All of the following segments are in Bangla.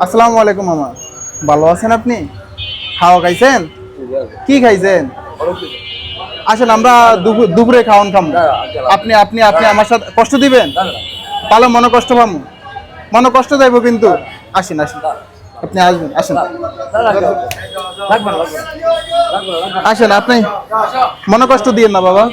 আসসালামু আলাইকুম মামা। ভালো আছেন আপনি? খাওয়া খাইছেন? কি খাইছেন? আসেন আমরা দুপুর- দুপুরে খাওয়ান খামো। আপনি আপনি আপনি আমার সাথে কষ্ট দিবেন? তাহলে মনে কষ্ট পাবো মনে কষ্ট যাইবো কিন্তু। আসেন আসেন। আপনি আসবেন আসেন। আসেন আপনি মনে কষ্ট দিয়েন না বাবা।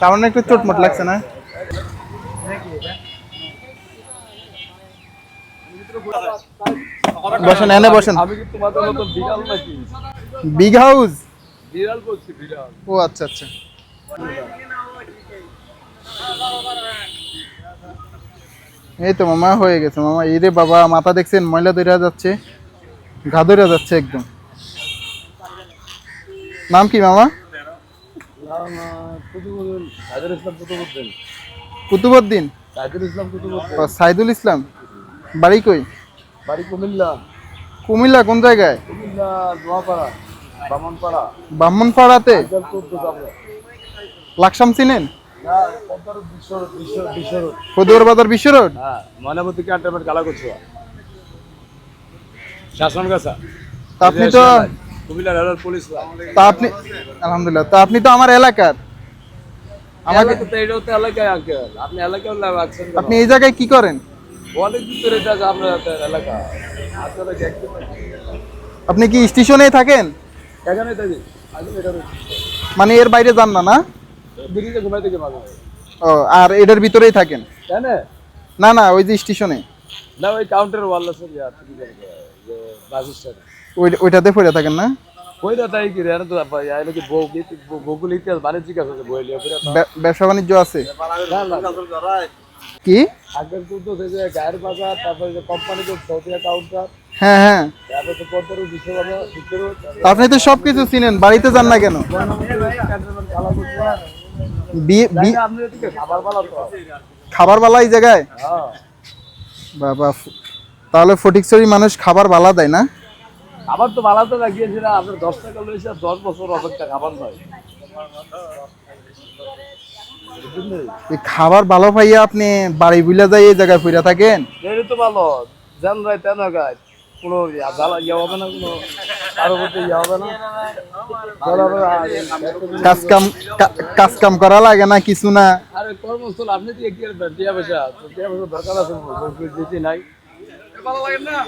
সামান্য একটু চোটমোট লাগছে না? বসেন এনে বসেন। আমি কি তোমাদের মতো বিড়াল নাকি? Big house? বিড়াল বলছি বিড়াল। ও আচ্ছা আচ্ছা। এই তো মামা হয়ে গেছে মামা। এই রে বাবা মাথা দেখছেন? ময়লা দইরা যাচ্ছে ঘা দইরা যাচ্ছে একদম। নাম কি মামা? ও, সাইদুল ইসলাম। বাড়ি কই? বাড়ি কুমিল্লা। কুমিল্লা কোন জায়গায়? কুমিল্লা বামনপাড়া। ব্রাহ্মণপাড়াতে জল চোদ্দ যাব। লাকসাম চিনেন? কদুয়ার বাজার বিশ্ব রোড? হ্যাঁ গালা করছ শাসন গাছা। আপনি তো কুমিল্লা রেলের পুলিশ তা আপনি আলহামদুলিল্লাহ। তা আপনি তো আমার এলাকার। আমাকে তো এটাও তো এলাকায় আঙ্কেল আপনি এলাকায় লাগছেন? আপনি এই জায়গায় কি করেন? অনেক ভিতরে এটা আছে আপনার এলাকা। আপনারা দেখতে আপনি কি স্টেশনে থাকেন? এখানে থাকি। মানে এর বাইরে যান না না? ব্রিজে ঘুমাই থেকে মাঝে মাঝে। ও আর এটার ভিতরেই থাকেন? না না ওই যে স্টেশনে। না ওই কাউন্টার ওয়াল আছে বাস স্ট্যান্ড। ওইটাতে পড়ে থাকেন না? ওই না তাই কি রে? তো আইলে কি ইতিহাস বাণিজ্যিক আছে যে বই লিয়ে ব্যবসা বাণিজ্য আছে? কি? আগের সেই যে গায়ের বাজার তারপরে যে কোম্পানি যে সৌদিয়া কাউন্টার হ্যাঁ হ্যাঁ। তো তা আপনি তো সব কিছু চিনেন বাড়িতে যান না কেন? বালা তো। খাবার বালা এই জায়গায়? হ্যাঁ। বাবা তাহলে ফটিকছড়ি মানুষ খাবার বালা দেয় না? খাবার তো বালাতে লাগিয়েছিলাম আপনার দশ টাকা লইছে আর দশ বছর অপেক্ষা খাবার নয়। খাবার ভালো পাইয়া আপনি বাড়ি বুলা যাই এই জায়গায় ফিরে থাকেন? এই তো ভালো যেন রায় তেন গাছ কোনো জ্বালা ইয়ে হবে না কোনো কারও প্রতি ইয়ে হবে না। কাজ কাম কাজ কাম করা লাগে না কিছু না? আরে কর্মস্থল আপনি দিয়ে কি করবেন টিয়া পয়সা তো টিয়া পয়সা দরকার আছে বউকে দিতে নাই। না?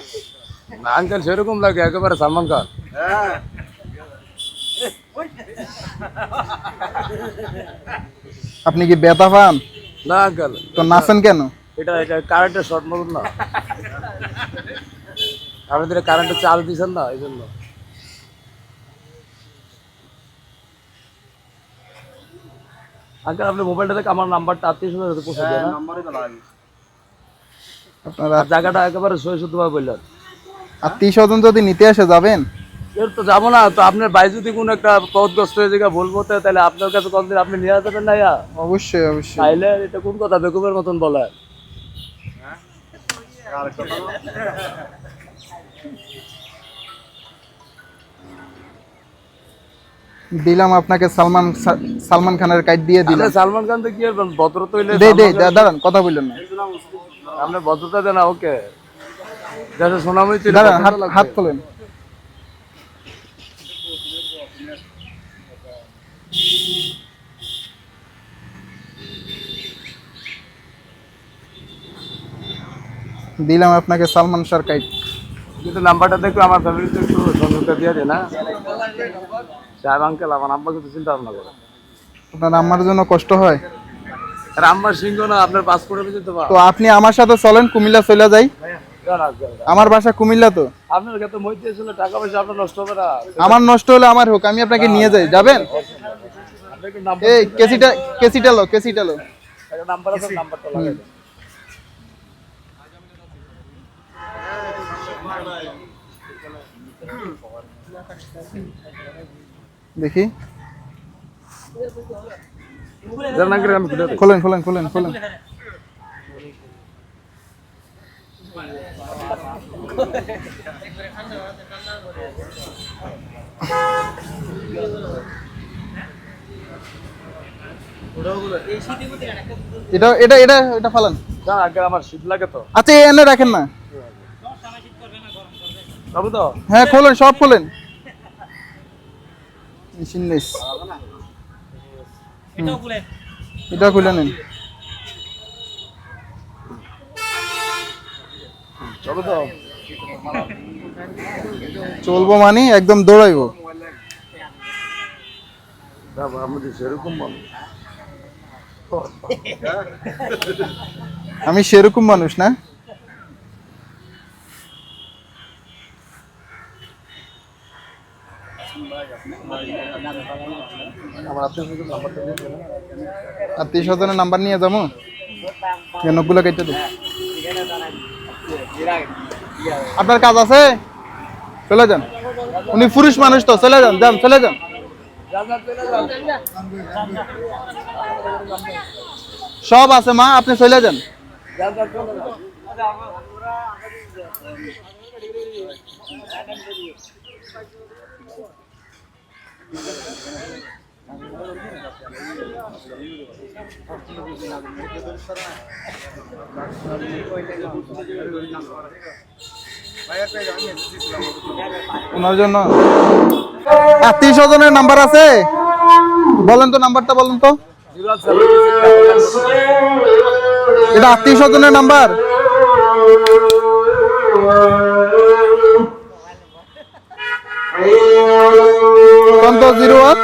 আঙ্কেল সেরকম লাগে একেবারে সালমান খান আপনি কি বেতা পান না আঙ্কেল তো নাচেন কেন? এটা এটা কারেন্টের শর্ট মারুন না। আপনাদের কারেন্টের চাল দিছেন না এই জন্য। আঙ্কেল আপনি মোবাইলটা থেকে আমার নাম্বারটা আত্মীয় পৌঁছে দেন আপনারা জায়গাটা একেবারে সই শুদ্ধভাবে বললেন। আত্মীয় স্বজন যদি নিতে আসে যাবেন? এর তো যাব না তো আপনার ভাই যদি কোনো একটা পথগ্রস্ত হয়ে জায়গা বলব তো তাহলে আপনার কাছে কতদিন আপনি নিয়ে যাবেন না ইয়া অবশ্যই অবশ্যই। তাইলে এটা কোন কথা? বেকুবের মতন বলে। দিলাম আপনাকে সালমান সালমান খানের কাইট দিয়ে দিলাম। সালমান খান তো কি করবেন ভদ্রতা হইলে দে দা- দাঁড়ান কথা বললেন না। আপনি ভদ্রতা দেন ওকে। যাতে সোনামণি তুই হাত তোলেন। দিলাম আপনাকে সালমান শাহ কাইট কিন্তু নাম্বারটা দেখো আমার ফ্যামিলিতে একটু সংযুক্ত দিয়ে দে না। সাহেব আঙ্কেল আমার আব্বা কিন্তু চিন্তা ভাবনা করে। আপনার আমার জন্য কষ্ট হয়। আর আম্মা সিংহ না আপনার তো তো আপনি আমার সাথে চলেন কুমিল্লা চলে যাই। আমার বাসা কুমিল্লা তো। আপনার কাছে টাকা পয়সা আপনার নষ্ট হবে না। আমার নষ্ট হলে আমার হোক আমি আপনাকে নিয়ে যাই। যাবেন? এই কেসিটা কেসিটা লো কেসিটা লো। নাম্বার আছে নাম্বারটা লাগাই দেখি। খোলেন খোলেন খোলেন খোলেন। এটা এটা এটা এটা ফালান। না আগে আমার শীত লাগে তো। আচ্ছা এনে রাখেন না। বাবু তো? হ্যাঁ খোলেন সব খোলেন। মেশিন এটা খুলে নেন। চলো তো। চলবো মানে একদম দৌড়াইবো। আমি সেরকম মানুষ। না। আত্মীয় স্বজনের নাম্বার নিয়ে যাব? নখগুলো কেটে দে আপনার কাজ আছে? চলে যান। উনি পুরুষ মানুষ তো, চলে যান যান, চলে যান। সব আছে, মা, আপনি চলে যান। আত্মীয় স্বজনের নাম্বার আছে? বলেন তো নাম্বারটা, বলেন তো। এটা আত্মীয় স্বজনের নাম্বার? Zero one.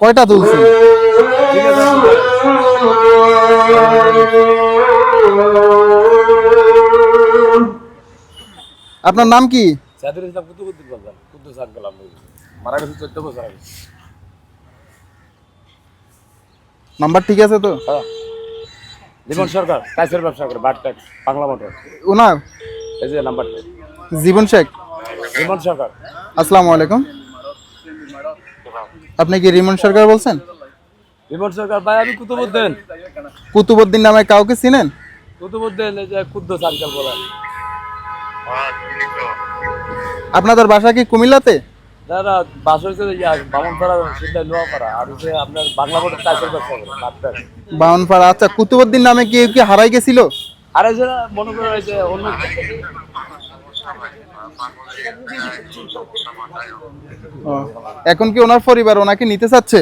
কয়টা তুলছি? আপনার নাম কি? সাইদুল ইসলাম কুতুবুদ্দিন বলবেন কুদ্দুস আঙ্কেল আমি মারা গেছে চোদ্দ বছর আগে। নাম্বার ঠিক আছে তো? হ্যাঁ। জীবন সরকার ব্যবসা করে বাংলা মোটর। ওনার এই যে নাম্বারটা জীবন শেখ। জীবন সরকার। আসসালামু আলাইকুম। আপনি কি রিমন সরকার বলছেন? জীবন সরকার ভাই আমি কুতুবুদ্দিন কুতুবুদ্দিন নামে কাউকে চিনেন? কুতুবুদ্দিন এই যে কুদ্দুস আঙ্কেল বলেন আপনাদের বাসা কি কুমিল্লাতে? দাদা বাস হয়েছে বামনপাড়া নোয়াপাড়া আর হচ্ছে আপনার বাংলা ব্যবসা করে ট্যাক্স আচ্ছা কুতুবুদ্দিন নামে কি কি হারাই গেছিল? আর এই যে মনে করে অন্য ও, এখন কি ওনার পরিবার ওনাকে নিতে চাচ্ছে?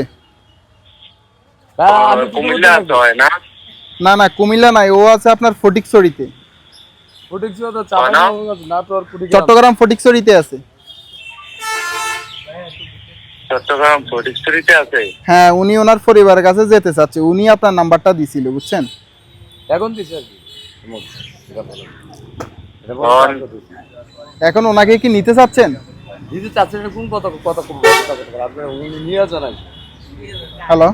না না কুমিল্লা নাই ও আছে আপনার ফটিকছড়িতে। চট্টগ্রাম ফটিকছড়িতে আছে। চট্টগ্রাম ফটিকছড়িতে আছে? হ্যাঁ উনি ওনার পরিবারের কাছে যেতে চাচ্ছে। উনি আপনার নাম্বারটা দিছিল বুঝছেন? এখন দিছে আর কি? এখন ওনাকে কি নিতে চাচ্ছেন? চাচ্ছেন কোন আপনি উনি নিয়ে জানাই হ্যালো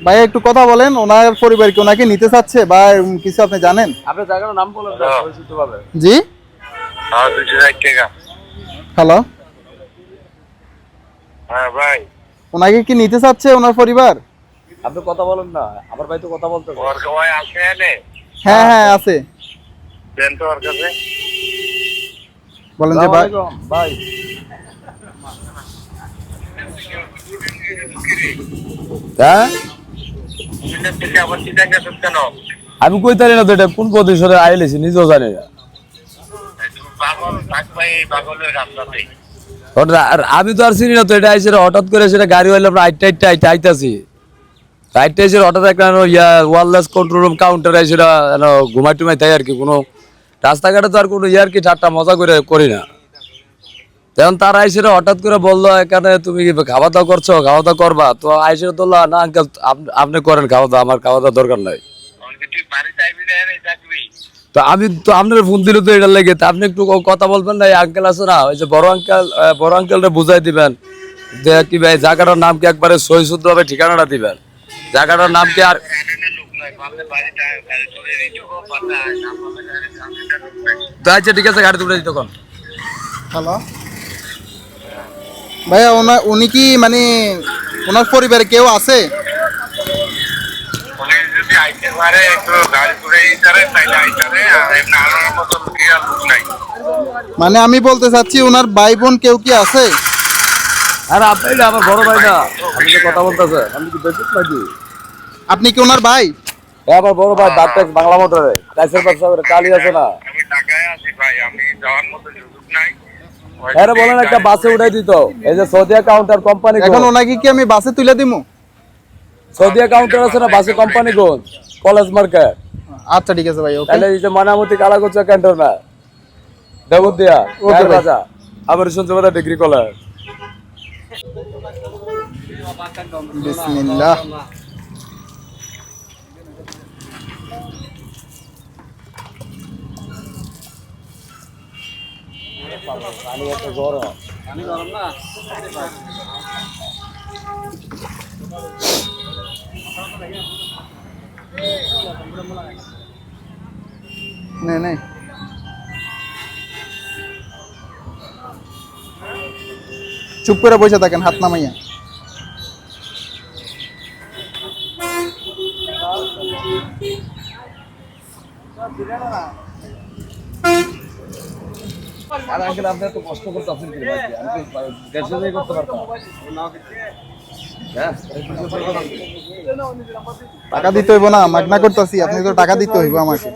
হ্যাঁ। ভাই একটু কথা বলেন ওনার পরিবার কি ওনাকে নিতে চাচ্ছে বা কিছু আপনি জানেন? আপনার জায়গার নাম বলেন হ্যাঁ। জি? হ্যাঁ হ্যালো। হ্যাঁ ভাই। ওনাকে কি নিতে চাচ্ছে ওনার পরিবার? আপনি কথা বলেন না আমার ভাই তো কথা বলতে। আছে হ্যাঁ হ্যাঁ আছে। দেন তো ওর কাছে। বলেন যে ভাই। ভাই। হ্যাঁ? আমি কই তারি না তো এটা? কোন প্রতিশোধে আইলেছি? নিজেও জানি না। আমি তো আর চিনি না তো এটা আইসে হঠাৎ করে সেটা গাড়ি হইলে আমরা আইটা আইটা আইটা আইতাছি। আইটা এসে হঠাৎ একটা ইয়া ওয়ারলেস কন্ট্রোল রুম কাউন্টার আইসে ঘুমাই টুমাই তাই আর কি কোনো রাস্তাঘাটে তো আর কোনো ইয়ার কি ঠাট্টা মজা করে করি না। তখন তারা আইসে হঠাৎ করে বলল এখানে তুমি কি খাওয়া দাওয়া করছ? খাওয়া দাওয়া করবা? তো আইসে তো না আঙ্কেল আপনি করেন খাওয়া দাওয়া আমার খাওয়া দাওয়া দরকার নাই। তো আমি তো আপনার ফোন দিলে তো এটা লেগে। আপনি একটু কথা বলবেন না এই আঙ্কেল আছে না? ওই যে বড় আঙ্কেল বড় আঙ্কেলটা বুঝাই দিবেন। যে কি ভাই জায়গাটার নাম কি একবারে সই শুদ্ধ হবে ঠিকানাটা দিবেন? জায়গাটার নাম কি আর তো আচ্ছা ঠিক আছে গাড়ি তুলে দিত কোন হ্যালো। ভাইয়া ওনা- উনি কি মানে ওনার পরিবারে কেউ আছে? মতো মানে আমি বলতে চাচ্ছি ওনার ভাই বোন কেউ কি আছে? আর আপনি আমার বড় ভাই না। আমি কথা বলতেছে আমি কি নাকি আপনি কি ওনার ভাই? এ আমার বড় ভাই দাঁত বাংলা ব্যবসা করে কালি আছে না। আমি ঢাকায় আছি ভাই আমি যাওয়ার মতো সুযোগ নাই। আরে বলেন একটা বাসে উঠাই দিত। এই যে সৌদিয়া কাউন্টার কোম্পানি এখন ওনাকে কি আমি বাসে তুলে দিমু? সৌদিয়া কাউন্টার আছে না বাসে কোম্পানি গঞ্জ কলেজ মার্কেট আচ্ছা ঠিক আছে ভাই ওকে। তাহলে এই যে মনামতি কালাগোচা ক্যান্টর না দেবর দিয়া Okay, ভাই। বাজা আমার শুনতে গরম পানি গরম না নে নে চুপ করে বসে থাকেন হাত নামাইয়া। আর আঙ্কেল আপনি এত কষ্ট করতে আপনি আমি তো দেশে করতে পারতাম। হ্যাঁ? টাকা দিতে হইব না মাগনা করতেছি, আপনি তো টাকা দিতে হইব আমাকে।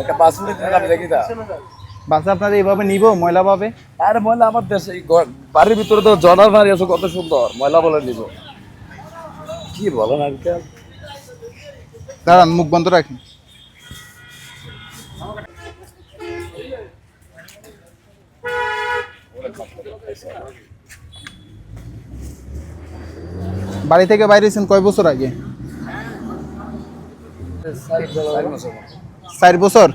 একটা পাঁচ মিনিট দেখি তা। বাসে আপনারা এইভাবে নিব ময়লা পাবে? আরে ময়লা আমার দেশে বাড়ির ভিতরে তো জনার বাড়ি আছে কত সুন্দর ময়লা বলে নিব। কি বলেন আঙ্কেল দাঁড়ান মুখ বন্ধ রাখেন। বাড়ি থেকে বাইরেছেন কয় বছর আগে? চার বছর। চার বছর?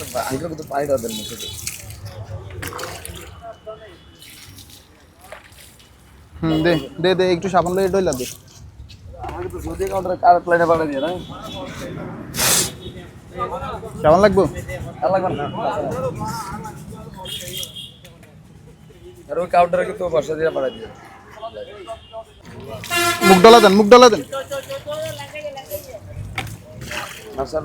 না আঙ্কেল কিন্তু পানি দেওয়া দেন মুখে হুম, দে দে দে, একটু সাবান দিয়ে ডইলা দে। না সাবান লাগবো? আর না ওই কাউন্টারে কিন্তু বসা দিয়ে পাঠিয়ে দিয়ে মুখ ডলা দেন, মুখ ডলা দেন। আচ্ছা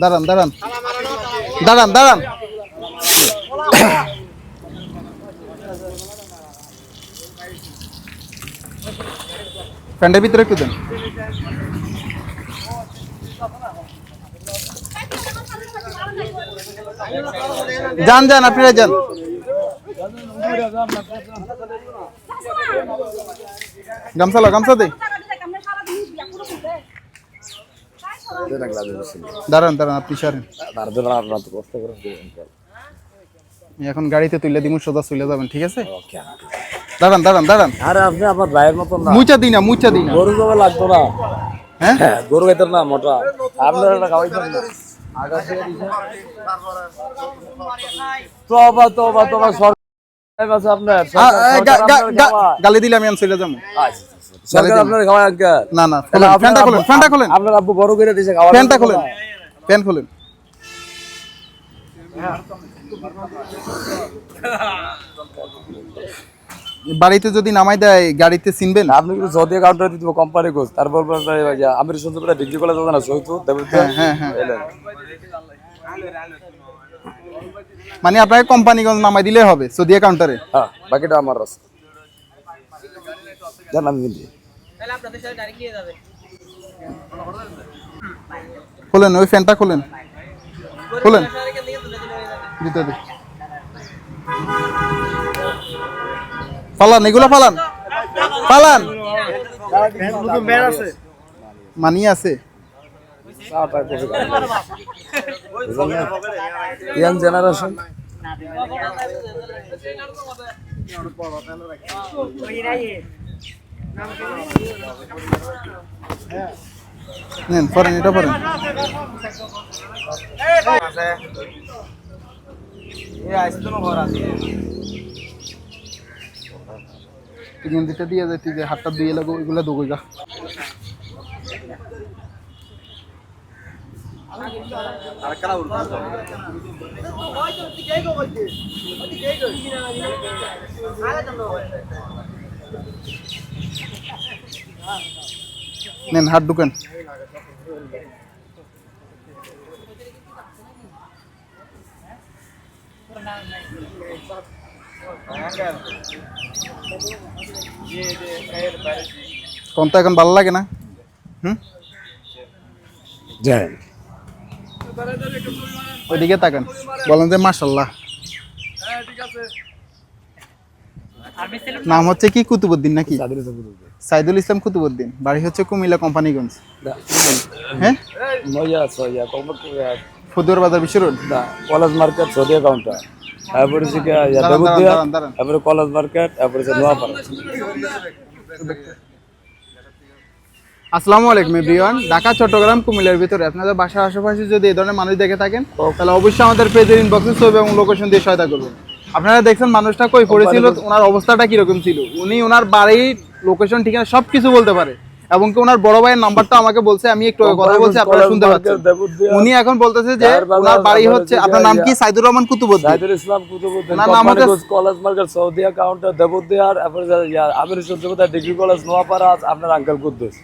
দাঁড়ান দাঁড়ান। দাঁড়ান দাঁড়ান প্যান্টের ভিতরে একটু দেন। যান যান আপনারা যান। গামছা লো গামছা দে। দাঁড়ান দাঁড়ান আপনি সারেন। এখন গাড়িতে তুলে দিমু সোজা চলে যাবেন ঠিক আছে? দাঁড়ান দাঁড়ান দাঁড়ান। আরে আপনি আমার ভাইয়ের মতন না। মুচা দিই না মুচা দিই না। গরু জমে লাগতো না। হ্যাঁ? হ্যাঁ গরু খাইতেন না মোটা। আপনার একটা খাওয়াইতেন না। তোবা তোবা তোবা গালি দিলে আমি আমি চলে যাব। আচ্ছা, আচ্ছা, আঙ্কেল না না তাহলে খোলেন, আপনার ফ্যানটা খোলেন আব্বু- ফ্যানটা খোলেন। আপনার আব্বু বড় করে দিয়েছে ফ্যানটা খোলেন ফ্যান খোলেন। বাড়িতে যদি নামাই দেয় গাড়িতে চিনবেন? আপনি কিন্তু যদি কাউন্টার দিতে কোম্পানি গোস তারপর আমি শুনতে ডিগ্রি কলেজ না সৈতু হ্যাঁ হ্যাঁ হ্যাঁ। এলেন। মানে আপনাকে কোম্পানিগঞ্জ নামাই দিলে হবে সদিয়া কাউন্টারে হ্যাঁ বাকিটা আমার রাস্তা জান আমি কিন্তু খোলেন ওই ফ্যানটা খোলেন। খোলেন। দিতে দে পালান এগুলো পালান পালান মানি আছে। ইয়াং জেনারেশন নেন পরেন এটা পরেন গেঞ্জিটা দিয়ে যাই তুই যে হাতটা দিয়ে লাগো, ওইগুলো দোগো যা। নেন হাত ঢুকেন। কোন তো এখন ভালো লাগে না? হুম? জয় ওইদিকে তাকান। বলেন যে মাসাল্লাহ নাম হচ্ছে কি? কুতুবুদ্দিন নাকি? সাইদুল ইসলাম কুতুবুদ্দিন বাড়ি হচ্ছে কুমিল্লা কোম্পানিগঞ্জ। হ্যাঁ? বাজার বিশ্ব road? College market Saudia counter. তারপরে হচ্ছে কি দাঁড়ান, দেবুদিয়া দাঁড়ান, দাঁড়ান। তারপরে কলেজ মার্কেট তারপরে নোয়াপাড়া। আসসালামু আলাইকুম এভরিওয়ান। ঢাকা চট্টগ্রাম কুমিল্লার ভিতরে। আপনাদের বাসার আশেপাশে যদি এই ধরনের মানুষ দেখে থাকেন তাহলে অবশ্যই আমাদের পেজের ইনবক্সে ছবি এবং লোকেশন দিয়ে সহায়তা করবেন। আপনারা দেখছেন মানুষটা কই পড়েছিল ওনার অবস্থাটা কীরকম ছিল? উনি ওনার বাড়ির লোকেশন ঠিকানা সব কিছু বলতে পারে। এবং কি ওনার বড় ভাইয়ের নাম্বারটা আমাকে বলছে আমি একটু কথা বলছি আপনারা শুনতে পাচ্ছেন। উনি এখন বলতেছে যে ওনার বাড়ি হচ্ছে আপনার নাম কি? সাইদুর রহমান কুতুবুদ্দিন। সাইদুল ইসলাম কুতুবুদ্দিন ওনার নাম হচ্ছে- কলেজ মার্কেট সৌদিয়া কাউন্টার দেবুদিয়ার তারপরে ইয়া আমির সত্যবতা ডিগ্রি কলেজ নোয়াপাড়া আপনার আঙ্কেল কুদ্দুস।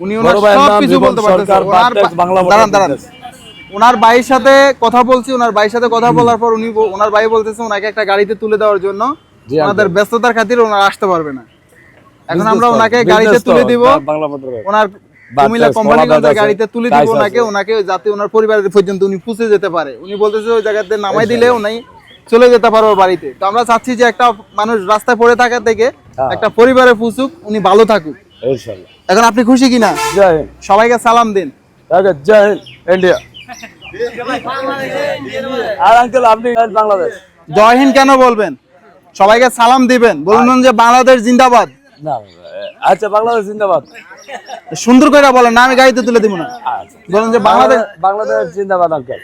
উনি ওনার সব কিছু বলতে পারতেছে। ওনার মোটর দাঁড়ান দাঁড়ান। ওনার ভাইয়ের সাথে কথা বলছি ওনার ভাইয়ের সাথে কথা বলার পর উনি ওনার ভাই বলতেছে ওনাকে একটা গাড়িতে তুলে দেওয়ার জন্য ওনাদের ব্যস্ততার খাতিরে ওনারা আসতে পারবে না। এখন আমরা ওনাকে গাড়িতে তুলে দিব। ওনার কুমিল্লা কোম্পানিগঞ্জের গাড়িতে তুলে দিব ওনাকে ওনাকে যাতে ওনার পরিবারের পর্যন্ত উনি পুষে যেতে পারে। উনি বলতেছে ওই জায়গাতে নামাই দিলে উনি চলে যেতে পারবে বাড়িতে। তো আমরা চাচ্ছি যে একটা মানুষ রাস্তায় পড়ে থাকা থেকে হ্যাঁ। একটা পরিবারে পুষুক উনি ভালো থাকুক। ইনশাআল্লাহ। এখন আপনি খুশি কিনা? সবাইকে সালাম দিন। জয় হিন্দ ইন্ডিয়া আর আঙ্কেল আপনি বাংলাদেশ। জয় হিন্দ কেন বলবেন? সবাইকে সালাম দিবেন। বলুন যে বাংলাদেশ জিন্দাবাদ। না আচ্ছা বাংলাদেশ জিন্দাবাদ। সুন্দর করে বলেন না আমি গাড়িতে তুলে দিব না। বলেন যে বাংলাদেশ বাংলাদেশ জিন্দাবাদ আঙ্কেল